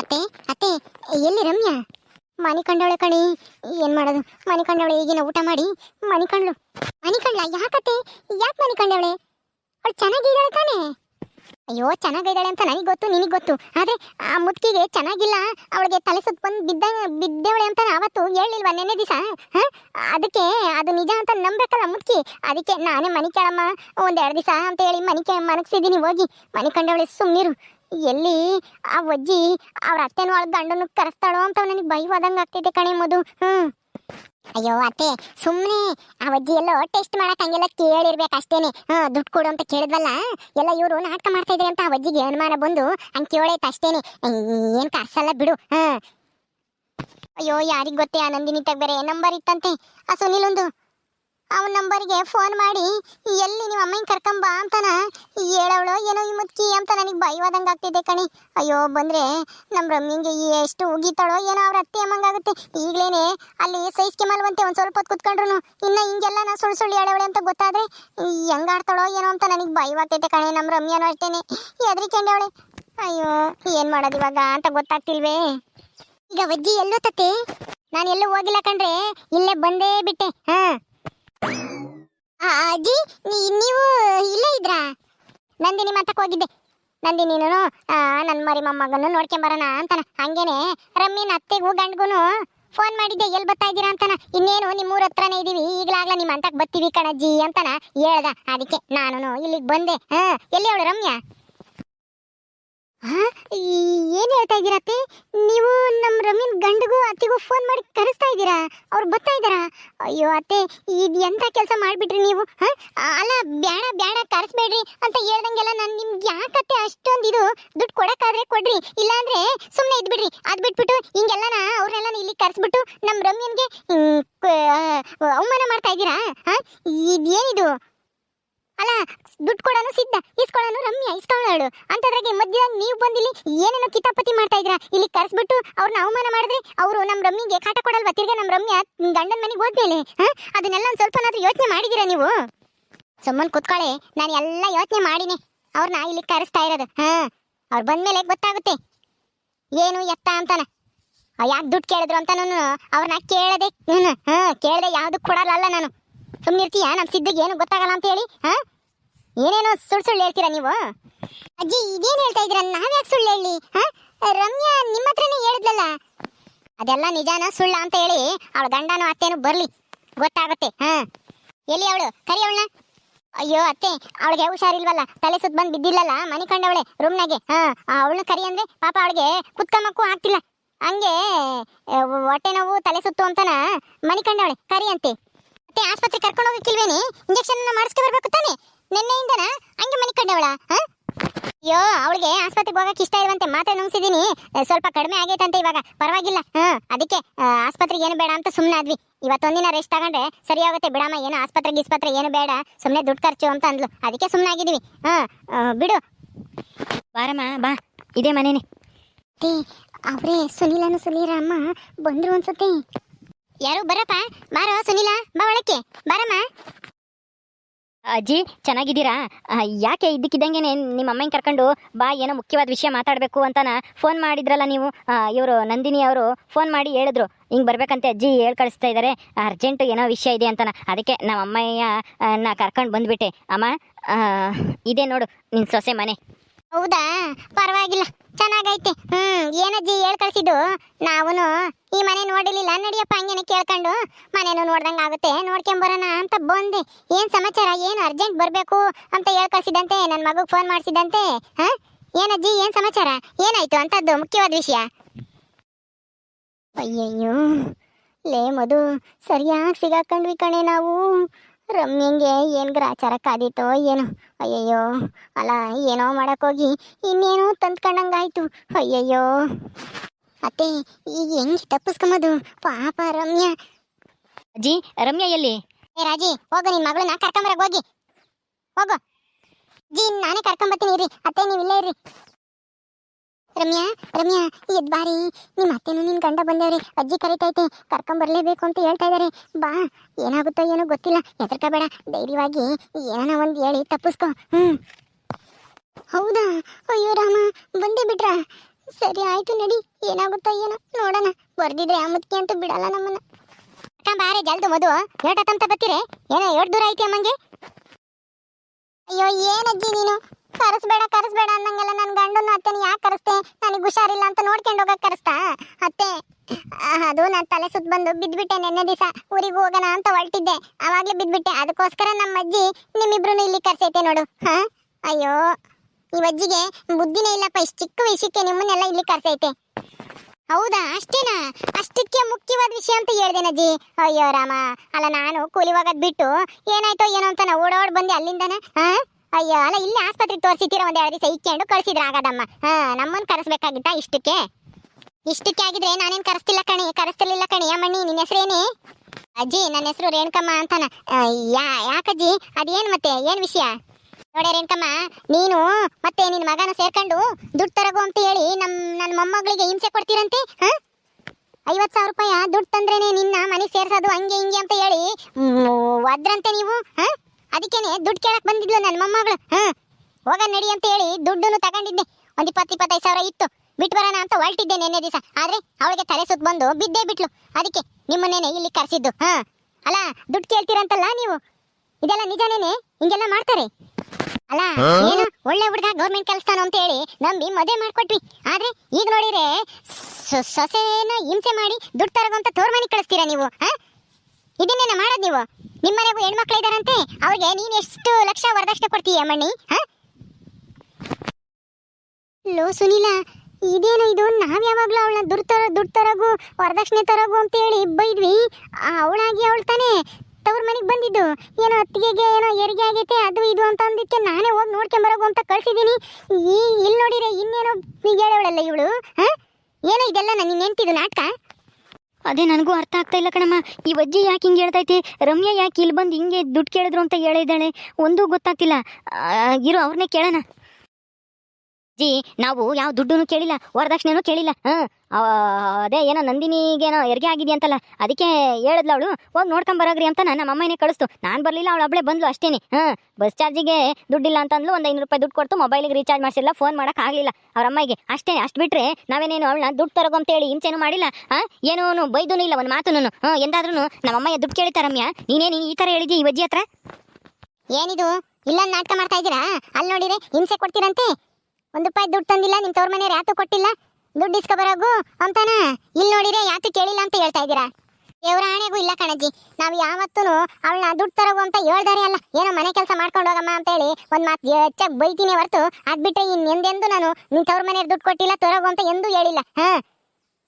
ಅತ್ತೆ ಅತ್ತೆ, ಎಲ್ಲಿ ರಮ್ಯಾ? ಮನೆ ಕಂಡವಳೆ ಕಣಿ, ಏನ್ ಮಾಡೋದು? ಮನೆ ಕಂಡವಳೆ ಈಗಿನ ಊಟ ಮಾಡಿ ಮನೆ ಕಂಡ್ಳು ಮನೆ ಕಂಡ್ಲ ಯಾಕತ್ತೆ? ಯಾಕೆ ಮನೆ ಕಂಡವಳೆ ಅವಳು ಚೆನ್ನಾಗಿದ್ದಾಳೆ ತಾನೇ? ಅಯ್ಯೋ, ಚೆನ್ನಾಗಿದ್ದಾಳೆ ಅಂತ ನನಗೆ ಗೊತ್ತು, ನಿನಗೆ ಗೊತ್ತು. ಆದ್ರೆ ಆ ಮುದ್ಕಿಗೆ ಚೆನ್ನಾಗಿಲ್ಲ, ಅವಳಿಗೆ ತಲೆ ಸುತ್ತ ಬಂದು ಬಿದ್ದ, ಬಿದ್ದವಳೆ ಅಂತ ಅವತ್ತು ಹೇಳಿಲ್ವಾ ನೆನ್ನೆ ದಿವಸ? ಅದಕ್ಕೆ ಅದು ನಿಜ ಅಂತ ನಂಬಬೇಕಲ್ಲ ಮುದ್ಕಿ? ಅದಕ್ಕೆ ನಾನೇ ಮನೆ ಕೇಳಮ್ಮ ಒಂದೆರಡು ದಿವಸ ಅಂತ ಹೇಳಿ ಮನೆ ಮನಗ್ಸಿದ್ದೀನಿ, ಹೋಗಿ. ಮನೆ ಕಂಡವಳೆ ಸುಮ್ಮನಿರು ಎಲ್ಲಿ ಆ ಅಜ್ಜಿ ಅವ್ರ ಅತ್ತೆನ ಒಳಗ್ ಗಂಡನು ಕರೆಸ್ತಾಳೋ ಅಂತ ನನಗೆ ಭಯವಾದಂಗ ಆಗ್ತೈತೆ ಕಣೆ ಮದು ಹ್ಮ್. ಅಯ್ಯೋ ಅತ್ತೆ ಸುಮ್ಮನೆ ಆ ಅಜ್ಜಿ ಎಲ್ಲೋ ಟೆಸ್ಟ್ ಮಾಡಕ್ ಹಂಗೆಲ್ಲ ಕೇಳಿರ್ಬೇಕು ಅಷ್ಟೇನೆ. ಹಾ, ದುಡ್ಡು ಕೊಡು ಅಂತ ಕೇಳಿದ್ವಲ್ಲ? ಎಲ್ಲ ಇವರು ನಾಟಕ ಮಾಡ್ತಾ ಇದ್ರೆ ಅಂತ ಆ ಅಜ್ಜಿಗೆ ಅನುಮಾನ ಬಂದು ಹಂಗೆ ಕೇಳೈತೆ ಅಷ್ಟೇನೆ. ಏನ್ ಕರ್ಸಲ್ಲ ಬಿಡು. ಹಾ. ಅಯ್ಯೋ, ಯಾರಿಗ್ ಗೊತ್ತೇ ಆ ನಂದಿನಿ ಬೇರೆ ನಂಬರ್ ಇತ್ತಂತೆ. ಆ ಸುನಿಲೊಂದು ಅವನ ನಂಬರ್ಗೆ ಫೋನ್ ಮಾಡಿ, ಎಲ್ಲಿ ನಿಮ್ಮ ಅಮ್ಮನ ಕರ್ಕೊಂಬ ಅಂತಾನ. ಹೇಳವಳು, ಏನೋ ಈ ಮುದ್ಕಿ ಅಂತ ನನಗೆ ಭಯವಾದಂಗೆ ಆಗ್ತಿದೆ ಕಣಿ. ಅಯ್ಯೋ, ಬಂದರೆ ನಮ್ಮ ರಮ್ಮಿಂಗೆ ಎಷ್ಟು ಉಗಿತಾಳೋ ಏನೋ ಅವ್ರ ಅತ್ತೆ ಅಮ್ಮಂಗಾಗುತ್ತೆ. ಈಗಲೇನೆ ಅಲ್ಲಿ ಸೈಸ್ಗೆ ಮಲ್ವಂತೆ ಒಂದು ಸ್ವಲ್ಪ ಹೊತ್ತು ಕುತ್ಕೊಂಡ್ರು ಇನ್ನು ಹಿಂಗೆಲ್ಲ ನಾನು ಸುಳ್ಳು ಸುಳ್ಳು ಹೇಳವಳೆ ಅಂತ ಗೊತ್ತಾದ್ರೆ ಹೆಂಗಾಡ್ತಾಳೋ ಏನೋ ಅಂತ ನನಗೆ ಭಯವಾಗ್ತೈತೆ ಕಣೆ ನಮ್ಮ ರಮ್ಯನೂ ಎದ್ರಿ ಹೆದರಿಕೊಂಡವಳೆ ಅಯ್ಯೋ, ಏನು ಮಾಡೋದು ಇವಾಗ ಅಂತ ಗೊತ್ತಾಗ್ತಿಲ್ವೇ. ಈಗ ವಜ್ಜಿ ಎಲ್ಲೋ ತತ್ತೆ? ನಾನು ಎಲ್ಲೂ ಹೋಗಿಲ್ಲ ಕಣ್ರೆ, ಇಲ್ಲೇ ಬಂದೇ ಬಿಟ್ಟೆ. ಹಾ. ಅಜ್ಜಿ ನೀವು ಇಲ್ಲೇ ಇದ್ರಾ? ನಂದಿನಿ ಮಾತಕ್ಕೆ ಹೋಗಿದ್ದೆ. ನಂದಿನಿ ನೀನು ನನ್ನ ಮರಿ ಮೊಮ್ಮಗನ್ನು ನೋಡ್ಕೊಂಬರೋಣ ಅಂತಾನ. ಹಂಗೇನೆ ರಮ್ಮಿನ ಅತ್ತೆಗೂ ಗಂಡ್ಗೂ ಫೋನ್ ಮಾಡಿದ್ದೆ ಎಲ್ಲಿ ಬರ್ತಾ ಇದ್ದೀರಾ ಅಂತಾನ. ಇನ್ನೇನು ನಿಮ್ಮೂರ ಹತ್ರನೇ ಇದೀವಿ, ಈಗಲಾಗ್ಲ ನಿಮ್ಮ ಅಂತಕ್ಕೆ ಬರ್ತೀವಿ ಕಣಜ್ಜಿ ಅಂತಾನ ಹೇಳ್ದ. ಅದಕ್ಕೆ ನಾನು ಇಲ್ಲಿಗೆ ಬಂದೆ. ಹಾಂ, ಎಲ್ಲಿ ಅವಳು ರಮ್ಯಾ? ಏನು ಹೇಳ್ತಾ ಇದ್ದೀರತ್ತೆ ನೀವು ನಮ್ಮ ರಮೀನ್ ಗಂಡಗೂ ಅತ್ತಿಗೂ ಫೋನ್ ಮಾಡಿ ಕರೆಸ್ತಾ ಇದ್ದೀರಾ? ಅವ್ರು ಬರ್ತಾ ಇದ್ದಾರಾ? ಅಯ್ಯೋ ಅತ್ತೆ, ಇದು ಎಂತ ಕೆಲಸ ಮಾಡಿಬಿಟ್ರಿ ನೀವು, ಹಾ? ಅಲ್ಲ, ಬ್ಯಾಡ ಬ್ಯಾಡ, ಕರೆಸ್ಬೇಡ್ರಿ ಅಂತ ಹೇಳ್ದಂಗೆಲ್ಲ ನಾನು ನಿಮ್ಗೆ ಯಾಕತ್ತೆ ಅಷ್ಟೊಂದು ಇದು ದುಡ್ಡು ಕೊಡಕ್ಕಾದ್ರೆ ಕೊಡ್ರಿ, ಇಲ್ಲಾಂದ್ರೆ ಸುಮ್ಮನೆ ಇದ್ಬಿಡ್ರಿ. ಅದು ಬಿಟ್ಬಿಟ್ಟು ಹಿಂಗೆಲ್ಲನ ಅವ್ರನ್ನೆಲ್ಲ ಇಲ್ಲಿ ಕರೆಸ್ಬಿಟ್ಟು ನಮ್ಮ ರಮ್ಯನ್ಗೆ ಅವಮಾನ ಮಾಡ್ತಾ ಇದ್ದೀರಾ, ಹಾ? ಇದೇನಿದು ಅಲ್ಲ, ದುಡ್ಡು ಕೊಡೋನು ಸಿದ್ಧ ಇಸ್ಕೊಳ್ಳೋನು ರಮ್ಯ ಇಸ್ಕೊಳ್ಳೋಳು ಅಂತದ್ರಾಗೆ ಮಧ್ಯದಾಗ ನೀವು ಬಂದಿಲ್ಲಿ ಏನೇನೋ ಕಿತಾಪತಿ ಮಾಡ್ತಾ ಇದ್ರ ಇಲ್ಲಿ ಕರೆಸ್ಬಿಟ್ಟು ಅವ್ರನ್ನ ಅವಮಾನ ಮಾಡಿದ್ರೆ ಅವರು ನಮ್ಮ ರಮ್ಮಿಗೆ ಕಾಟ ಕೊಡಲ್ವಾ? ತಿರ್ಗಾ ನಮ್ಮ ರಮ್ಯ ಗಂಡನ ಮನೆಗೆ ಹೋದ್ಮೇಲೆ, ಹಾಂ? ಅದನ್ನೆಲ್ಲ ಒಂದು ಸ್ವಲ್ಪನಾದ್ರೂ ಯೋಚನೆ ಮಾಡಿದ್ದೀರಾ ನೀವು? ಸುಮ್ಮನೆ ಕುತ್ಕೊಳ್ಳಿ ನಾನು ಎಲ್ಲ ಯೋಚನೆ ಮಾಡಿನಿ. ಅವ್ರನ್ನ ಇಲ್ಲಿ ಕರೆಸ್ತಾ ಇರೋದು, ಹಾ? ಅವ್ರು ಬಂದ್ಮೇಲೆ ಗೊತ್ತಾಗುತ್ತೆ. ಏನು ಎತ್ತ ಅಂತಾನ? ಯಾಕೆ ದುಡ್ಡು ಕೇಳಿದ್ರು ಅಂತ ನಾನು ಅವ್ರನ್ನ ಕೇಳದೆ ಹಾ, ಕೇಳದೆ ಯಾವ್ದು ಕೊಡಲ್ಲ ನಾನು. ಸುಮ್ಮನೆ ಇರ್ತೀಯ ನಮ್ಮ ಸಿದ್ಧಿಗೆ ಏನು ಗೊತ್ತಾಗಲ್ಲ ಅಂತ ಹೇಳಿ ಹಾ? ಏನೇನೋ ಸುಳ್ಳು ಸುಳ್ಳು ಹೇಳ್ತೀರಾ ನೀವು? ಅಜ್ಜಿ, ಇದೇನು ಹೇಳ್ತಾ ಇದ್ದೀರಾ? ನಾವ್ಯಾಕೆ ಸುಳ್ಳು ಹೇಳಿ, ಹಾ? ರಮ್ಯಾ ನಿಮ್ಮ ಹತ್ರನೇ ಹೇಳಿದ್ಲಲ್ಲ? ಅದೆಲ್ಲ ನಿಜಾನ ಸುಳ್ಳ ಅಂತ ಹೇಳಿ ಅವಳ ಗಂಡನೂ ಅತ್ತೇನು ಬರ್ಲಿ. ಗೊತ್ತಾಗುತ್ತೆ, ಹಾ? ಎಲ್ಲಿ ಅವಳು? ಕರಿ ಅವಳನ್ನ? ಅಯ್ಯೋ ಅತ್ತೆ, ಅವಳಿಗೆ ಹುಷಾರಿಲ್ವಲ್ಲ? ತಲೆ ಸುತ್ತ ಬಂದು ಬಿದ್ದಿಲ್ಲಲ್ಲ? ಮನೆ ಕಂಡವಳೆ ರೂಮ್ನಾಗೆ, ಹಾ? ಅವಳನ್ನ ಕರಿ ಅಂದ್ರೆ ಪಾಪ ಅವಳಿಗೆ ಕುತ್ಕೊಂಬಕ್ಕೂ ಆಗ್ತಿಲ್ಲ. ಹಂಗೆ, ಹೊಟ್ಟೆ ನೋವು, ತಲೆ ಸುತ್ತು ಅಂತಾನ ಮನೆ ಕಂಡವಳೆ, ಕರಿ ಅಂತೆ. ಮತ್ತೆ ಆಸ್ಪತ್ರೆ ಕರ್ಕೊಂಡು ಹೋಗಕ್ಕಿಲ್ವೇನೆ? ಇಂಜೆಕ್ಷನ್ ಮಾಡಿಸ್ಕೊ ಬರ್ಬೇಕು ತಾನೆ? ನಿನ್ನೆಯಿಂದನ? ಹಂಗೆ ಮನೆ ಕಂಡವಳ ಅಯ್ಯೋ ಅವಳಿಗೆ ಆಸ್ಪತ್ರೆಗೆ ಹೋಗಕ್ಕೆ ಇಷ್ಟ ಇರುವಂತೆ ಮಾತ್ರೆ ನುಂಗ್ಸಿದೀನಿ ಆ, ಸ್ವಲ್ಪ ಕಡಿಮೆ ಆಗೈತಂತೆ ಇವಾಗ. ಪರವಾಗಿಲ್ಲ ಹ್ಞೂ ಅದಕ್ಕೆ ಆಸ್ಪತ್ರೆಗೆ ಏನು ಬೇಡ ಅಂತ ಸುಮ್ಮನೆ ಆದ್ವಿ. ಇವತ್ತೊಂದಿನ ರೆಸ್ಟ್ ತಗೊಂಡ್ರೆ ಸರಿ ಆಗುತ್ತೆ ಬಿಡಮ್ಮ. ಏನು ಆಸ್ಪತ್ರೆ ಗಿಸ್ಪತ್ರೆ ಏನು ಬೇಡ. ಸುಮ್ಮನೆ ದುಡ್ಡು ಖರ್ಚು ಅಂತ ಅಂದ್ಲು. ಅದಕ್ಕೆ ಸುಮ್ಮನೆ ಹಾ ಬಿಡು. ಬಾರಮ್ಮ ಬಾ. ಇದೇ ಮನೇನೆ. ಅವರೇ ಸುನೀಲನು ಸುನೀರಮ್ಮ ಬಂದ್ರು ಅನ್ಸುತ್ತೆ. ಯಾರು? ಬರಪ್ಪ. ಬಾರೋ, ಸುನಿಲ. ಬಾ ಒಳಕ್ಕೆ. ಬಾರಮ್ಮ. ಅಜ್ಜಿ, ಚೆನ್ನಾಗಿದ್ದೀರಾ? ಯಾಕೆ ಇದ್ದಕ್ಕಿದ್ದಂಗೆ ನಿಮ್ಮ ಅಮ್ಮನ ಕರ್ಕೊಂಡು ಬಾ, ಏನೋ ಮುಖ್ಯವಾದ ವಿಷಯ ಮಾತಾಡಬೇಕು ಅಂತಾನ ಫೋನ್ ಮಾಡಿದ್ರಲ್ಲ ನೀವು? ಇವರು ನಂದಿನಿ ಅವರು ಫೋನ್ ಮಾಡಿ ಹೇಳಿದ್ರು. ಹಿಂಗೆ ಬರ್ಬೇಕಂತೆ ಅಜ್ಜಿ, ಹೇಳಿ ಕಳಿಸ್ತಾ ಇದ್ದಾರೆ ಅರ್ಜೆಂಟ್ ಏನೋ ವಿಷಯ ಇದೆ ಅಂತಾನ. ಅದಕ್ಕೆ ನಮ್ಮ ಅಮ್ಮಯ್ಯ ನಾ ಕರ್ಕೊಂಡು ಬಂದ್ಬಿಟ್ಟೆ. ಅಮ್ಮ ಇದೇ ನೋಡು ನಿನ್ನ ಸೊಸೆ ಮನೆ. ಹೌದಾ? ಪರವಾಗಿಲ್ಲ. ಚೆನ್ನಾಗೈತೆ. ಹ್ಮ್, ಏನಜ್ಜಿ ಹೇಳ್ ಕಳ್ಸಿದ್ದು? ನಾವುನು ಈ ಮನೆ ನೋಡಿರ್ಲಿಲ್ಲ, ನಡಿಯಪ್ಪ ಹಂಗೇನೆ ಕೇಳ್ಕೊಂಡು. ಮನೇನು ನೋಡ್ದಂಗೆ ಆಗುತ್ತೆ ನೋಡ್ಕೊಂಬರೋಣ ಅಂತ ಬಂದೆ. ಏನು ಸಮಾಚಾರ, ಏನು ಅರ್ಜೆಂಟ್ ಬರಬೇಕು ಅಂತ ಹೇಳ್ ಕಳ್ಸಿದಂತೆ ನನ್ನ ಮಗುಗೆ ಫೋನ್ ಮಾಡಿಸಿದಂತೆ ಹಾ? ಏನಜ್ಜಿ, ಏನು ಸಮಾಚಾರ? ಏನಾಯ್ತು ಅಂತದ್ದು ಮುಖ್ಯವಾದ ವಿಷಯ? ಅಯ್ಯಯ್ಯೋ, ಲೇ ಮಧು, ಸರಿಯಾಗಿ ಸಿಗಾಕೊಂಡ್ವಿ ಕಣೆ ನಾವು. ರಮ್ಯಂಗೆ ಏನು ಗ್ರಾಚಾರ ಕಾದಿತ್ತೋ ಏನೋ? ಅಯ್ಯಯ್ಯೋ ಅಲ್ಲ ಏನೋ ಮಾಡಕ್ಕೋಗಿ ಇನ್ನೇನೋ ತಂದ್ಕೊಂಡಂಗಾಯ್ತು. ಅಯ್ಯಯ್ಯೋ. ಅತ್ತೆ ಈಗ ಹೆಂಗೆ ತಪ್ಪಿಸ್ಕೊಂಬೋದು? ಪಾಪ ರಮ್ಯ. ಅಜ್ಜಿ ರಮ್ಯಾ ಎಲ್ಲಿ? ಏ ರಾಜಿ ಹೋಗು ನಿನ್ನ ಮಗಳನ್ನ ಕರ್ಕೊಂಬರಕ್ ಹೋಗಿ. ಹೋಗು. ಜಿ ನಾನೇ ಕರ್ಕೊಂಬರ್ತೀನಿ ಇರ್ರಿ. ಅತ್ತೆ ನೀವು ಇಲ್ಲೇ ಇರ್ರಿ. ರಮ್ಯಾ ರಮ್ಯಾ, ಎದ್ ಬಾರಿ. ನಿಮ್ಮ ಅತ್ತೆನೂ ನಿನ್ನ ಗಂಡ ಬಂದವ್ರಿ. ಅಜ್ಜಿ ಕರಿತೈತೆ. ಕರ್ಕೊಂಬರ್ಲೇಬೇಕು ಅಂತ ಹೇಳ್ತಾ ಇದಾರೆ. ಬಾ, ಏನಾಗುತ್ತೋ ಏನೋ ಗೊತ್ತಿಲ್ಲ. ಹೆದರ್ಕಬೇಡ. ಧೈರ್ಯವಾಗಿ ಏನೋ ಒಂದು ಹೇಳಿ ತಪ್ಪಿಸ್ಕೊ. ಹ್ಮ್. ಹೌದಾ? ಅಯ್ಯೋ ರಾಮ, ಬಂದೇ ಬಿಟ್ರ? ಸರಿ ಆಯ್ತು ನಡಿ. ಏನಾಗುತ್ತೋ ಏನೋ ನೋಡೋಣ. ಬರ್ದಿದ್ರೆ ಆ ಮುದ್ಕೆ ಅಂತೂ ಬಿಡಲ್ಲ ನಮ್ಮನ್ನ. ಬಾರೆ, ಜಲ್ದು ಮಧು. ಏಟತ್ತಂತ ಬತ್ತಿರೇ ಏನೋ, ಎಷ್ಟು ದೂರ ಐತಿ ಅಮ್ಮಂಗೆ? ಅಯ್ಯೋ ಏನಜ್ಜಿ ನೀನು? ಕರೆಸ್ಬೇಡ ಕರೆಸ್ಬೇಡ ಅನ್ನಂಗೆಲ್ಲ ನನ್ನ ಗಂಡನ ಅತ್ತೆನ ಯಾಕೆ ಕರೆಸ್ತೆ ನನಗೆ ಹುಷಾರಿಲ್ಲ ಅಂತ ನೋಡ್ಕೊಂಡು ಹೋಗಕ್ಕೆ ಕರೆಸ್ತಾ? ಅತ್ತೆ, ಅದು ನನ್ನ ತಲೆ ಸುತ್ತ ಬಂದು ಬಿದ್ಬಿಟ್ಟೆ ನೆನ್ನೆ ದಿವಸ. ಊರಿಗೆ ಹೋಗೋಣ ಅಂತ ಹೊರಟಿದ್ದೆ. ಅವಾಗ್ಲೇ ಬಿದ್ದುಬಿಟ್ಟೆ ಅದಕ್ಕೋಸ್ಕರ ನಮ್ಮ ಅಜ್ಜಿ ನಿಮ್ಮಿಬ್ರು ಇಲ್ಲಿ ಕರ್ಸೈತೆ ನೋಡು. ಹಾ? ಅಯ್ಯೋ ಈ ಅಜ್ಜಿಗೆ ಬುದ್ಧಿನೇ ಇಲ್ಲಪ್ಪ. ಇಷ್ಟು ಚಿಕ್ಕ ವಿಷಯಕ್ಕೆ ನಿಮ್ಮನ್ನೆಲ್ಲ ಇಲ್ಲಿ ಕರ್ಸೈತೆ. ಹೌದಾ? ಅಷ್ಟೇನಾ? ಅಷ್ಟಕ್ಕೆ ಮುಖ್ಯವಾದ ವಿಷಯ ಅಂತ ಹೇಳ್ದೇನಜ್ಜಿ ಅಯ್ಯೋ ರಾಮ, ಅಲ್ಲ ನಾನು ಕೂಲಿ ಹೋಗೋದ್ ಬಿಟ್ಟು ಏನಾಯ್ತೋ ಏನೋ ಅಂತ ನಾವು ಓಡೋಡ್ ಬಂದೆ ಅಲ್ಲಿಂದನ. ಹಾ? ಅಯ್ಯೋ, ಅಲ್ಲ, ಇಲ್ಲಿ ಆಸ್ಪತ್ರೆಗೆ ತೋರಿಸಿದ್ದೀರ ಒಂದು ಎರಡು ದಿವಸ ಇಕ್ಕೊಂಡು ಕಳಿಸಿದ್ರೆ ಆಗದಮ್ಮ. ಹಾ ನಮ್ಮನ್ನು ಕರೆಸ್ಬೇಕಾಗಿತ್ತಾ ಇಷ್ಟಕ್ಕೆ? ಇಷ್ಟಕ್ಕೆ ಆಗಿದ್ರೆ ನಾನೇನು ಕರೆಸ್ತಿಲ್ಲ ಕಣಿ, ಕರೆಸ್ತಿರ್ಲಿಲ್ಲ ಕಣಿ, ಅಮ್ಮಣ್ಣಿ ನಿನ್ನ ಹೆಸರೇನೇ? ಅಜ್ಜಿ ನನ್ನ ಹೆಸರು ರೇಣುಕಮ್ಮ ಅಂತಾನ. ಯಾ, ಯಾಕಜ್ಜಿ? ಅದೇನು ಮತ್ತೆ, ಏನು ವಿಷಯ? ನೋಡಿ ರೇಣುಕಮ್ಮ, ನೀನು ಮತ್ತೆ ನಿನ್ನ ಮಗನ ಸೇರ್ಕೊಂಡು ದುಡ್ಡು ತರಗು ಅಂತ ಹೇಳಿ ನಮ್ಮ ನನ್ನ ಮೊಮ್ಮಗಳಿಗೆ ಹಿಂಸೆ ಕೊಡ್ತೀರಂತೆ, ಹಾಂ? ಐವತ್ತು ಸಾವಿರ ರೂಪಾಯಿ ದುಡ್ಡು ತಂದ್ರೇನೆ ನಿನ್ನ ಮನೆಗೆ ಸೇರಿಸೋದು ಹಂಗೆ ಹಿಂಗೆ ಅಂತ ಹೇಳಿ ವದ್ರಂತೆ ನೀವು, ಹಾ? ಅದಕ್ಕೇನೆ ದುಡ್ಡು ಕೇಳಕ್ ಬಂದಿದ್ಲು ನನ್ನ ಮೊಮ್ಮಗಳು. ಹಾ ಹೋಗ ನಡಿ ಅಂತ ಹೇಳಿ ದುಡ್ಡನ್ನು ತಗೊಂಡಿದ್ದೆ. ಒಂದ್ ಇಪ್ಪತ್ತು ಇಪ್ಪತ್ತೈದು ಸಾವಿರ ಇತ್ತು. ಬಿಟ್ಟು ಬರೋಣ ಅಂತ ಹೊರಟಿದ್ದೆ ನೆನ್ನೆ ದಿವಸ. ಆದ್ರೆ ಅವಳಿಗೆ ತಲೆ ಸುತ್ತ ಬಂದು ಬಿದ್ದೇ ಬಿಟ್ಲು. ಅದಕ್ಕೆ ನಿಮ್ಮನ್ನೇನೆ ಇಲ್ಲಿ ಕರೆಸಿದ್ದು. ಹಾ ಅಲ್ಲ ದುಡ್ಡು ಕೇಳ್ತೀರಂತಲ್ಲ ನೀವು? ಇದೆಲ್ಲ ನಿಜನೇನೆ? ಹಿಂಗೆಲ್ಲ ಮಾಡ್ತಾರೆ? ಅಲ್ಲ ಏನು? ಒಳ್ಳೆ ಹುಡುಗ ಗೌರ್ಮೆಂಟ್ ಕೆಲಸತಾನು ಅಂತ ಹೇಳಿ ನಂಬಿ ಮದುವೆ ಮಾಡ್ಕೊಟ್ವಿ. ಆದ್ರೆ ಈಗ ನೋಡಿದ್ರೆ ಸೊಸೆನ ಹಿಂಸೆ ಮಾಡಿ ದುಡ್ಡು ತರಗಂತ ತೋರ್ಮನಿ ಕಳಿಸ್ತೀರಾ ನೀವು? ಹಾ? ಇದನ್ನೇನ ಮಾಡೋದು ನೀವು? ನಿಮ್ಮನೆಗೂ ಹೆಣ್ಮಕ್ಳು ಇದ್ದಾರಂತೆ, ಅವ್ರಿಗೆ ನೀನು ಎಷ್ಟು ಲಕ್ಷ ವರದಕ್ಷಿಣೆ ಕೊಡ್ತೀಯ ಮಣ್ಣಿ, ಹಾ? ಲೋ ಸುನೀಲ, ಇದೇನು ಇದು? ನಾವ್ ಯಾವಾಗ್ಲೂ ಅವಳನ್ನ ದುಡ್ಡು ತರ ವರದಕ್ಷಿಣೆ ತರಗು ಅಂತ ಹೇಳಿ ಬೈದ್ವಿ ಅವಳಾಗಿ ಅವಳು ತಾನೇ ತವ್ರ ಮನೆಗೆ ಬಂದಿದ್ದು. ಏನೋ ಅತ್ತಿಗೆಗೆ, ಏನೋ ಹೆರಿಗೆ ಆಗೈತೆ, ಅದು ಇದು ಅಂತ ಅಂದಿಕ್ಕೆ ನಾನೇ ಹೋಗಿ ನೋಡ್ಕೊಂಬರೋಗು ಅಂತ ಕಳ್ಸಿದ್ದೀನಿ. ಈ ಇಲ್ಲಿ ನೋಡಿದ್ರೆ ಇನ್ನೇನೋ ಹೇಳವಳಲ್ಲ ಇವಳು, ಹಾ? ಏನೋ ಇದೆಲ್ಲ ನನ್ನ ನೆಂಟಿದ್ದು ನಾಟಕ? ಅದೇ ನನಗೂ ಅರ್ಥ ಆಗ್ತಾ ಇಲ್ಲ ಕಣಮ್ಮ. ಈ ಅಜ್ಜಿ ಯಾಕೆ ಹಿಂಗೆ ಹೇಳ್ತೈತೆ? ರಮ್ಯಾ ಯಾಕೆ ಇಲ್ಲಿ ಬಂದು ಹಿಂಗೆ ದುಡ್ಡು ಕೇಳಿದ್ರು ಅಂತ ಹೇಳಿದ್ದಾಳೆ? ಒಂದೂ ಗೊತ್ತಾಗ್ತಿಲ್ಲ. ಇರೋ ಅವ್ರನ್ನೇ ಕೇಳೋಣ. ಅಜ್ಜಿ, ನಾವು ಯಾವ ದುಡ್ಡು ಕೇಳಿಲ್ಲ, ವರದಕ್ಷಿಣೆನೂ ಕೇಳಿಲ್ಲ. ಹಾಂ ಅದೇ ಏನೋ ನಂದಿನಿಗೇನೋ ಹೆರಿಗೆ ಆಗಿದೆ ಅಂತಲ್ಲ, ಅದಕ್ಕೆ ಹೇಳಿದ್ಲು ಅವಳು, ಹೋಗಿ ನೋಡ್ಕೊಂಬರೋಗ್ರಿ ಅಂತ ನಮ್ಮ ಅಮ್ಮನೇ ಕಳಿಸ್ತು. ನಾನು ಬರಲಿಲ್ಲ, ಅವಳು ಅಬ್ಳೆ ಬಂದ್ಲು ಅಷ್ಟೇನೆ. ಹಾಂ, ಬಸ್ ಚಾರ್ಜಿಗೆ ದುಡ್ಡಿಲ್ಲ ಅಂತಂದ್ಲು ಒಂದು ಐನೂರು ರೂಪಾಯಿ ದುಡ್ಡು ಕೊಡ್ತು ಮೊಬೈಲಿಗೆ ರೀಚಾರ್ಜ್ ಮಾಡಿಸಿಲ್ಲ ಫೋನ್ ಮಾಡಕ್ ಆಗಲಿಲ್ಲ. ಅವ್ರ ಅಮ್ಮಗೆ ಅಷ್ಟೇ, ಅಷ್ಟು ಬಿಟ್ರೆ ನಾವೇನೇನು ಅವಳನ್ನ ದುಡ್ಡು ತರಗೋ ಅಂತೇಳಿ ಹಿಂಸೆನೂ ಮಾಡಿಲ್ಲ, ಹಾಂ? ಏನೂ ಬೈದೂ ಇಲ್ಲ, ಒಂದು ಮಾತುನು ಹಾಂ ಎಂದಾದ್ರೂ ನಮ್ಮ ಅಮ್ಮಯ್ಯ ದುಡ್ಡು ಕೇಳಿತಾರ ರಮ್ಯಾ, ನೀನೇನು ಈ ಥರ ಹೇಳಿದ್ಯ ಈ ವಜ್ಜಿ ಹತ್ರ? ಏನಿದು ಇಲ್ಲ ನಾಟಕ ಮಾಡ್ತಾ ಇದ್ದೀರಾ? ಅಲ್ಲಿ ನೋಡಿದ್ರೆ ಹಿಂಸೆ ಕೊಡ್ತೀರಂತೆ. ಒಂದು ರೂಪಾಯಿ ದುಡ್ಡು ತಂದಿಲ್ಲ, ನಿಮ್ ತವ್ರ ಮನೆಯವ್ರು ಯಾತು ಕೊಟ್ಟಿಲ್ಲ. ದುಡ್ಡು ಇಸ್ಕೊ ಬರೋಗು ಅಂತಾನ. ಇಲ್ಲಿ ನೋಡಿದ್ರೆ ಯಾತು ಕೇಳಿಲ್ಲ ಅಂತ ಹೇಳ್ತಾ ಇದ್ದೀರಾ? ದೇವ್ರ ಆಣೆಗೂ ಇಲ್ಲ ಕಣಜ್ಜಿ. ನಾವು ಯಾವತ್ತೂ ಅವಳನ್ನ ದುಡ್ಡು ತರೋಗು ಅಂತ ಹೇಳ್ದಾರೆ ಅಲ್ಲ. ಏನೋ ಮನೆ ಕೆಲಸ ಮಾಡ್ಕೊಂಡು ಹೋಗಮ್ಮ ಅಂತ ಹೇಳಿ ಒಂದ್ ಮಾತು ಹೆಚ್ಚಾಗಿ ಬೈತೀನಿ ಹೊರತು. ಅದ್ ಇನ್ ಇನ್ನೆಂದೆಂದು ನಾನು ನಿನ್ ತವ್ರ ಮನೆಯವ್ರು ದುಡ್ಡು ಕೊಟ್ಟಿಲ್ಲ, ತರೋಗು ಅಂತ ಎಂದೂ ಹೇಳಿಲ್ಲ. ಹಾ.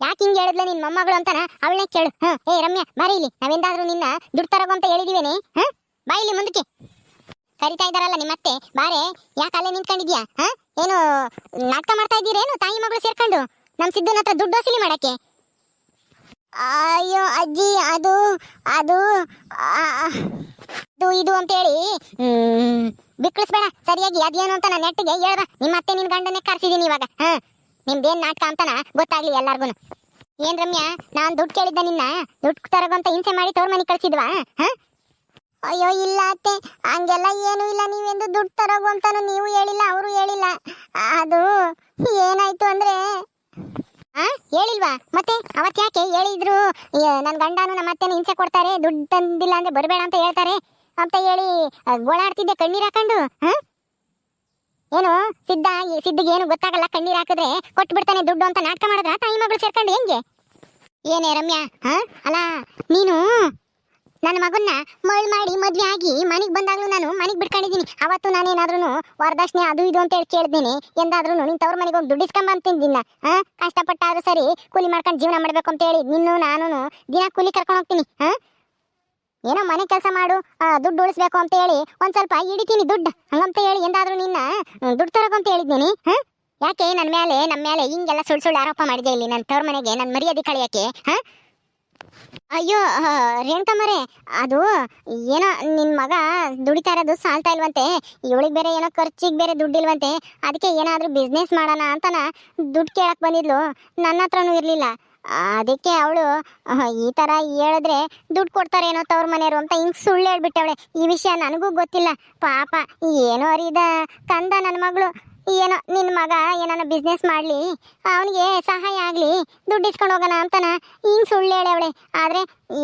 ಯಾಕೆ ಹಿಂಗೆ ಹೇಳಿದ್ಲ ನಿನ್ ಮೊಮ್ಮಗಳು ಅಂತಾನ ಅವಳನ್ನೇ ಕೇಳು. ಹಾ. ಏ ರಮ್ಯಾ ಬರೀಲಿ ಇಲ್ಲಿ. ನಾವೆಂದಾದ್ರೂ ನಿನ್ನ ದುಡ್ಡು ತರೋಗು ಅಂತ ಹೇಳಿದೀವೇನೆ? ಹಾ? ಬಾಯಿಲಿ ಮುಂದಕ್ಕೆ. ಕರಿತಾ ಇದಾರಲ್ಲ ನಿಮ್ಮತ್ತೆ. ಬಾರೆ, ಯಾಕೆ ಅಲ್ಲೇ ನಿಂತ್ಕೊಂಡಿದ್ಯಾ? ಹಾ? ಏನು, ನಾಟಕ ಮಾಡ್ತಾ ಇದ್ದೀರೇನು, ತಾಯಿ ಮಗಳು ಸೇರ್ಕೊಂಡು? ನಮ್ ಸಿದ್ದು ಹತ್ರ ದುಡ್ಡು ವಸೂಲಿ ಮಾಡಕ್ಕೆ. ಅಯ್ಯೋ, ಅಜ್ಜಿ, ಅದು ಅದು ಅದು, ಇದು ಅಂತೇಳಿ ಬಿಕ್ಕಳಿಸ್ಬೇಡ, ಸರಿಯಾಗಿ ಅದೇನು ಅಂತ ನಾನು ನೆಟ್ಟಿಗೆ ಹೇಳ್ದ. ನಿಮ್ಮ ಅತ್ತೆ ನಿನ್ ಗಂಡನೇ ಕರ್ಸಿದೀನಿ ಇವಾಗ, ಹಾ? ನಿಮ್ದೇನು ನಾಟಕ ಅಂತನ? ಗೊತ್ತಾಗ್ಲಿ ಎಲ್ಲಾರ್ಗು ಏನ್ ರಮ್ಯಾ, ನಾನು ದುಡ್ಡು ಕೇಳಿದ್ದ ನಿನ್ನ, ದುಡ್ಡು ತರಗಂತ ಹಿಂಸೆ ಮಾಡಿ ತೋರ್ ಮನೆ ಕಳ್ಸಿದ್ವಾ, ಹಾ? ಅಯ್ಯೋ, ಇಲ್ಲ ಅತ್ತೆ. ಹಂಗೆಲ್ಲ ಏನು ಇಲ್ಲ. ನೀವೆಂದು ದುಡ್ಡು ತರೋಗು ಅಂತಾನು ನೀವು ಹೇಳಿಲ್ಲ, ಅವರು ಹೇಳಿಲ್ಲ. ಅದು ಏನಾಯ್ತು ಅಂದ್ರೆ, ಆ, ಹೇಳಿಲ್ವಾ? ಮತ್ತೆ ಅವತ್ ಯಾಕೆ ಹೇಳಿದ್ರು? ನನ್ನ ಗಂಡನು ನಮ್ಮ ಅತ್ತೆನ ಹಿಂಸೆ ಕೊಡ್ತಾರೆ, ದುಡ್ಡು ತಂದಿಲ್ಲ ಅಂದ್ರೆ ಬರಬೇಡ ಅಂತ ಹೇಳ್ತಾರೆ ಅಂತ ಹೇಳಿ ಗೋಳಾಡ್ತಿದ್ದೆ ಕಣ್ಣೀರ್ ಹಾಕೊಂಡು, ಹಾ? ಏನು, ಸಿದ್ಧ ಸಿದ್ಧಿಗೆ ಏನು ಗೊತ್ತಾಗಲ್ಲ ಕಣ್ಣೀರ್ ಹಾಕಿದ್ರೆ ಕೊಟ್ಟು ಬಿಡ್ತಾನೆ ದುಡ್ಡು ಅಂತ ನಾಟಕ ಮಾಡಿದ್ರ, ತಾಯಿ ಮಗಳು ಸೇರ್ಕೊಂಡು ಹೆಂಗೆ? ಏನೇ ರಮ್ಯಾ, ಹಾ? ಅಲ್ಲ, ನೀನು ನನ್ನ ಮಗನ್ನ ಮಳ್ ಮಾಡಿ ಮದ್ವೆ ಆಗಿ ಮನೆಗೆ ಬಂದಾಗ್ಲೂ ನಾನು ಮನೆಗೆ ಬಿಟ್ಕೊಂಡಿದ್ದೀನಿ. ಅವತ್ತು ನಾನೇನಾದ್ರೂ ವರದಕ್ಷಿಣೆ ಅದು ಇದು ಅಂತ ಹೇಳಿ ಕೇಳಿದ್ದೀನಿ ಎಂದಾದ್ರೂ ನಿನ್ ತವ್ರ ಮನೆಗೆ ಹೋಗಿ ದುಡ್ಡು ಹಾ? ಕಷ್ಟಪಟ್ಟಾದ್ರೂ ಸರಿ ಕೂಲಿ ಮಾಡ್ಕೊಂಡು ಜೀವನ ಮಾಡಬೇಕು ಅಂತ ಹೇಳಿ ನಿನ್ನೂ ನಾನು ದಿನ ಕೂಲಿ ಕರ್ಕೊಂಡು ಹೋಗ್ತೀನಿ. ಹಾ? ಏನೋ ಮನೆ ಕೆಲಸ ಮಾಡು ದುಡ್ಡು ಉಳಿಸ್ಬೇಕು ಅಂತ ಹೇಳಿ ಒಂದು ಸ್ವಲ್ಪ ಹಿಡಿತೀನಿ ದುಡ್ಡು. ಹಂಗಂತ ಹೇಳಿ ಎಂದಾದ್ರೂ ನಿನ್ನ ದುಡ್ಡು ತರಕು ಅಂತ ಹೇಳಿದ್ದೀನಿ ಹಾ? ಯಾಕೆ ನನ್ನ ಮೇಲೆ ನಮ್ಮ ಮೇಲೆ ಹಿಂಗೆಲ್ಲ ಸುಳ್ಳು ಸುಳ್ಳು ಆರೋಪ ಮಾಡಿದೆ ಇಲ್ಲಿ ನನ್ನ ತವ್ರ ಮನೆಗೆ ನನ್ನ ಮರ್ಯಾದೆ ಕಳಿಯಕ್ಕೆ? ಹಾ? ಅಯ್ಯೋ ರೇಣುಕಮ್ಮರೆ, ಅದು ಏನೋ ನಿನ್ನ ಮಗ ದುಡಿತಾ ಇರೋದು ಸಾಲ್ತಾ ಇಲ್ವಂತೆ. ಇವಳಿಗೆ ಬೇರೆ ಏನೋ ಖರ್ಚಿಗೆ ಬೇರೆ ದುಡ್ಡಿಲ್ವಂತೆ. ಅದಕ್ಕೆ ಏನಾದರೂ ಬಿಸ್ನೆಸ್ ಮಾಡೋಣ ಅಂತನ ದುಡ್ಡು ಕೇಳಕ್ಕೆ ಬಂದಿದ್ಲು. ನನ್ನ ಹತ್ರನೂ ಇರಲಿಲ್ಲ. ಅದಕ್ಕೆ ಅವಳು ಈ ಥರ ಹೇಳಿದ್ರೆ ದುಡ್ಡು ಕೊಡ್ತಾರೇನೋ ತವ್ರ ಮನೆಯವರು ಅಂತ ಹಿಂಗೆ ಸುಳ್ಳು ಹೇಳ್ಬಿಟ್ಟವಳೆ. ಈ ವಿಷಯ ನನಗೂ ಗೊತ್ತಿಲ್ಲ. ಪಾಪ, ಏನೋ ಅರಿದ ಕಂದ ನನ್ನ ಮಗಳು. ಏನೋ ನಿನ್ನ ಮಗ ಏನಾನ ಬಿಸ್ನೆಸ್ ಮಾಡಲಿ, ಅವನಿಗೆ ಸಹಾಯ ಆಗಲಿ, ದುಡ್ಡು ಇಸ್ಕೊಂಡು ಹೋಗೋಣ ಅಂತಾನ. ಹಿಂಗೆ ಸುಳ್ಳು ಅವಳೆ. ಆದರೆ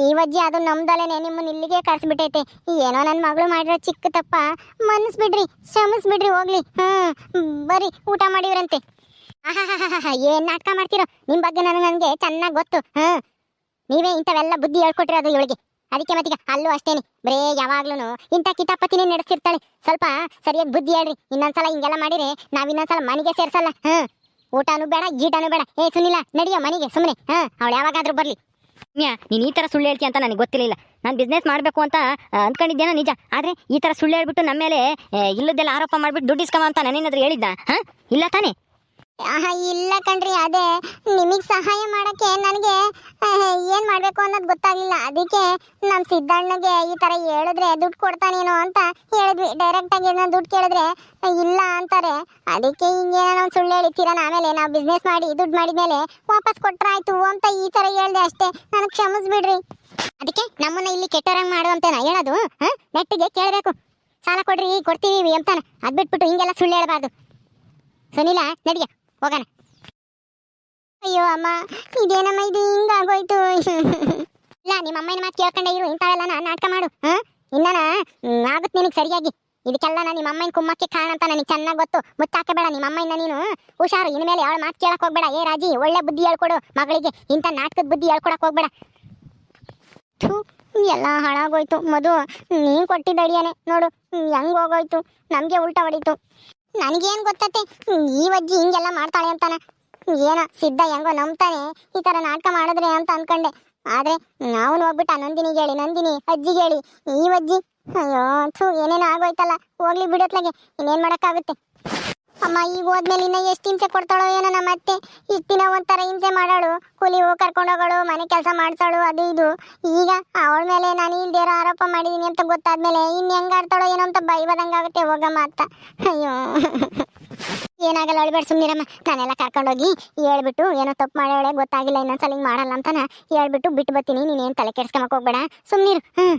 ಈ ವಜ್ಜಿ ಅದು ನಮ್ದಲೇನೆ ನಿಮ್ಮನ್ನ ಇಲ್ಲಿಗೆ ಕರ್ಸ್ಬಿಟ್ಟೈತೆ. ಏನೋ ನನ್ನ ಮಗಳು ಮಾಡಿರೋ ಚಿಕ್ಕ ತಪ್ಪ. ಮನಸ್ಬಿಡ್ರಿ ಶಮಿಸ್ಬಿಡ್ರಿ ಹೋಗ್ಲಿ. ಹ್ಞೂ ಬರೀ ಊಟ ಮಾಡಿವ್ರಂತೆ. ಏನು ನಾಟಕ ಮಾಡ್ತಿರೋ? ನಿಮ್ಮ ಬಗ್ಗೆ ನನಗೆ ನನಗೆ ಚೆನ್ನಾಗಿ ಗೊತ್ತು. ಹ್ಮ್. ನೀವೇ ಇಂಥವೆಲ್ಲ ಬುದ್ಧಿ ಹೇಳ್ಕೊಟ್ಟಿರೋದು ಇವಳಿಗೆ. ಅದಕ್ಕೆ ಮತ್ತೀಗ ಅಲ್ಲೂ ಅಷ್ಟೇನೆ. ಬರೇ ಯಾವಾಗ್ಲೂ ಇಂಥ ಕಿತಾಪತಿನೇ ನಡೆಸಿರ್ತಾಳೆ. ಸ್ವಲ್ಪ ಸರಿಯಾಗಿ ಬುದ್ಧಿ ಹೇಳ್ರಿ. ಇನ್ನೊಂದ್ಸಲ ಹಿಂಗೆಲ್ಲ ಮಾಡಿದ್ರೆ ನಾವು ಇನ್ನೊಂದ್ಸಲ ಮನೆಗೆ ಸೇರ್ಸಲ್ಲ. ಹಾ. ಊಟನೂ ಬೇಡ, ಗೀಟನೂ ಬೇಡ. ಏ ಸುನಿಲ್ಲ ನಡೆಯೋ ಮನೆಗೆ ಸುಮ್ಮನೆ ಹಾ, ಅವಳು ಯಾವಾಗಾದ್ರೂ ಬರ್ಲಿ. ಮ್ಯಾ, ನೀನು ಈ ಥರ ಸುಳ್ಳು ಹೇಳ್ತೀಯ ಅಂತ ನನಗೆ ಗೊತ್ತಿರಲಿಲ್ಲ ನಾನು ಬಿಸ್ನೆಸ್ ಮಾಡಬೇಕು ಅಂತ ಅಂದ್ಕೊಂಡಿದ್ದೇನೋ ನಿಜ. ಆದರೆ ಈ ಥರ ಸುಳ್ಳು ಹೇಳ್ಬಿಟ್ಟು ನಮ್ಮ ಮೇಲೆ ಇಲ್ಲದೆಲ್ಲ ಆರೋಪ ಮಾಡಿಬಿಟ್ಟು ದುಡ್ಡು ಇಸ್ಕೊಂಬ ಅಂತ ನಾನೇನಾದ್ರೂ ಹೇಳಿದ್ದ ಹಾಂ? ಇಲ್ಲ ತಾನೇ? ಇಲ್ಲ ಕಣ್ರಿ, ಅದೇ ನಿಮಗೆ ಸಹಾಯ ಮಾಡಕ್ಕೆ ನನಗೆ ಏನ್ ಮಾಡ್ಬೇಕು ಅನ್ನೋದು ಗೊತ್ತಾಗ್ಲಿಲ್ಲ. ಅದಕ್ಕೆ ನಮ್ ಸಿದ್ದಣ್ಣಗೆ ಈ ತರ ಹೇಳಿದ್ರೆ ದುಡ್ಡು ಕೊಡ್ತಾನೇನೋ ಅಂತ ಹೇಳಿದ್ವಿ. ಡೈರೆಕ್ಟ್ ಆಗಿ ಏನೋ ದುಡ್ಡು ಕೇಳಿದ್ರೆ, ಇಲ್ಲ ಅಂತಾರೆ. ಅದಕ್ಕೆ ಹಿಂಗೇನೋ ನಾವು ಸುಳ್ಳು ಹೇಳಿರ್ತೀರ ಆಮೇಲೆ ನಾವು ಬಿಸ್ನೆಸ್ ಮಾಡಿ, ದುಡ್ಡು ಮಾಡಿದ್ಮೇಲೆ ವಾಪಸ್ ಕೊಟ್ರಾಯ್ತು ಅಂತ ಈ ತರ ಹೇಳ್ದೆ ಅಷ್ಟೇ. ನನಗೆ ಕ್ಷಮಿಸ್ಬಿಡ್ರಿ. ಅದಕ್ಕೆ ನಮ್ಮನ್ನ ಇಲ್ಲಿ ಕೆಟ್ಟರಂಗ್ ನಾ ಹೇಳೋದು ನೆಟ್ಟಿಗೆ ಕೇಳಬೇಕು. ಸಾಲ ಕೊಡ್ರಿ, ಕೊಡ್ತೀವಿ ಅಂತಾನೆ. ಅದ್ ಬಿಟ್ಬಿಟ್ಟು ಹಿಂಗೆಲ್ಲ ಸುಳ್ಳು ಹೇಳಬಾರ್ದು. ಸುನಿಲ, ನಡಿಯ. ಹೋಗೋಣ. ಅಯ್ಯೋ ಅಮ್ಮ, ಇದೇನಮ್ಮ ಇದು? ಹಿಂಗಾಗೋಯ್ತು. ಇಲ್ಲ, ನಿಮ್ಮ ಅಮ್ಮನ ಮಾತು ಕೇಳ್ಕೊಂಡೆ ಇರು, ಇಂಥವೆಲ್ಲ ನಾ ನಾಟಕ ಮಾಡು, ಹಾ? ಆಗುತ್ತೆ ನಿನಗೆ ಸರಿಯಾಗಿ. ಇದಕ್ಕೆಲ್ಲ ನಾನು ನಿಮ್ಮ ಅಮ್ಮನ ಕುಮ್ಮಕ್ಕೆ ಕಾರಣ ಅಂತ ನನಗೆ ಚೆನ್ನಾಗಿ ಗೊತ್ತು. ಮುತ್ತಾಕಬೇಡ ನಿಮ್ಮ ಅಮ್ಮನ ನೀನು. ಹುಷಾರು, ಇನ್ಮೇಲೆ ಅವಳ ಮಾತು ಕೇಳಕ್ ಹೋಗ್ಬೇಡ. ಏ ರಾಜಿ, ಒಳ್ಳೆ ಬುದ್ಧಿ ಹೇಳ್ಕೊಡು ಮಗಳಿಗೆ. ಇಂಥ ನಾಟಕದ ಬುದ್ಧಿ ಹೇಳ್ಕೊಡಕ್ಕೆ ಹೋಗ್ಬೇಡ. ಥೂ, ಎಲ್ಲ ಹಾಳಾಗೋಯ್ತು. ಮಧು, ನೀನು ಕೊಟ್ಟಿದ್ದ ಅಡಿಯನೇ ನೋಡು ಹೆಂಗ್ ಹೋಗೋಯ್ತು? ನಮಗೆ ಉಲ್ಟಾ ಹೊಡಿತು. ನನಗೇನ್ ಗೊತ್ತತ್ತೆ? ಈ ಅಜ್ಜಿ ಹಿಂಗೆಲ್ಲ ಮಾಡ್ತಾಳೆ ಅಂತಾನೆ. ಏನೋ ಸಿದ್ಧ ಹೆಂಗೋ ನಂಬ್ತಾನೆ ಈ ತರ ನಾಟಕ ಮಾಡಿದ್ರೆ ಅಂತ ಅನ್ಕೊಂಡೆ. ಆದ್ರೆ ನಾವು ಹೋಗ್ಬಿಟ್ಟು ನಂದಿನಿಗೆ ಹೇಳಿ, ನಂದಿನಿ, ಅಜ್ಜಿಗೆ ಹೇಳಿ, ಈ ಅಜ್ಜಿ, ಅಯ್ಯೋ, ಥೂ, ಏನೇನೋ ಆಗೋಯ್ತಲ್ಲ, ಹೋಗ್ಲಿ ಬಿಡೋತ್ಲಾಗೆ ಇನ್ನೇನು ಮಾಡಕ್ಕಾಗುತ್ತೆ? ಅಮ್ಮ, ಈಗ ಹೋದ್ಮೇಲೆ ಇನ್ನ ಎಷ್ಟು ಹಿಂಸೆ ಕೊಡ್ತಾಳೋ ಏನೋ ನಮ್ಮ ಅತ್ತೆ. ಇಷ್ಟು ದಿನ ಒಂಥರ ಹಿಂಸೆ ಮಾಡಾಳು. ಕೂಲಿ ಹೋಗಿ ಕರ್ಕೊಂಡು ಹೋಗಳು, ಮನೆ ಕೆಲಸ ಮಾಡ್ತಾಳು ಅದು ಇದು. ಈಗ ಅವಳ ಮೇಲೆ ನಾನು ಇಲ್ದೇರೋ ಆರೋಪ ಮಾಡಿದೀನಿ ಅಂತ ಗೊತ್ತಾದ್ಮೇಲೆ ಇನ್ ಹೆಂಗ್ ಆಡ್ತಾಳೋ ಏನೋ ಅಂತ ಬೈಬದಂಗಾಗುತ್ತೆ ಹೋಗಮ್ಮ ಅಂತ. ಅಯ್ಯೋ. ಏನಾಗಲ್ಲ ಅಳ್ಬೇಡ ಸುಮ್ಮನಿರಮ್ಮ ನಾನೆಲ್ಲ ಕರ್ಕೊಂಡೋಗಿ ಹೇಳ್ಬಿಟ್ಟು ಏನೋ ತಪ್ಪು ಮಾಡೋಳೆ ಗೊತ್ತಾಗಿಲ್ಲ, ಇನ್ನೊಂದ್ಸಲ ಹಿಂಗೆ ಮಾಡಲ್ಲ ಅಂತನ ಹೇಳ್ಬಿಟ್ಟು ಬಿಟ್ಟು ಬರ್ತೀನಿ. ನೀನೇನು ತಲೆ ಕೆಡ್ಸ್ಕೊಂಬಕ್ ಹೋಗ್ಬೇಡ. ಸುಮ್ಮನಿರು ಹ್ಮ್.